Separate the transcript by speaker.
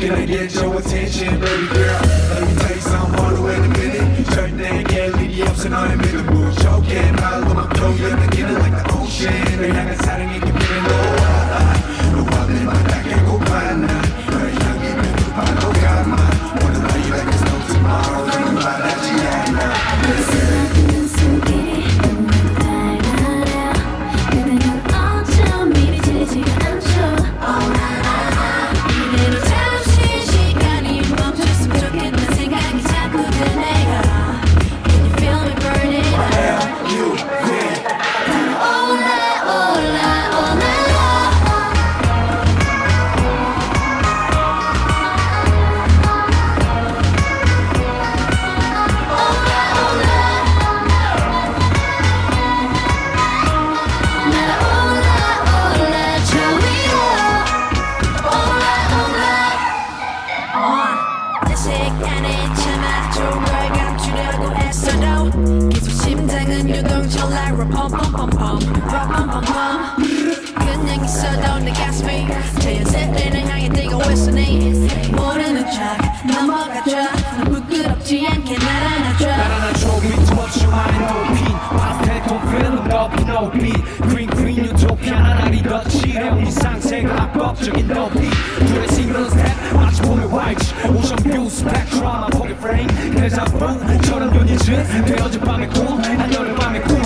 Speaker 1: Can I get your attention, baby girl? Let me tell you something, in a minute. Straight name, yeah, lead you up, so now I'm. Choking, my toe, yeah, beginning like the ocean. They're not exciting, you
Speaker 2: can feel. 참아 좋은 걸 감추려고 애써도 계속 심장은 요동쳐라 럼펌펌펌펌 럼펌펌펌 그냥 있어도 내 가슴이 자연스레를 향해 뛰고 있으니 모르는 척 넘어가줘 넌 부끄럽지 않게 날아나줘
Speaker 3: 날아나줘 빈틈없이 많은 높인 파스텔 톤 필름 덮인 높이 Green Green 유토피아 나날이 더 칠해 우리 상세가 합법적인 높이 둘의 싱글 스텝 마치 봄의 화이트 오션 뷰 스펙트럼 한 폭의 잡고 저랑 연이 진 되어진 밤의 꿈한 여름밤의 꿈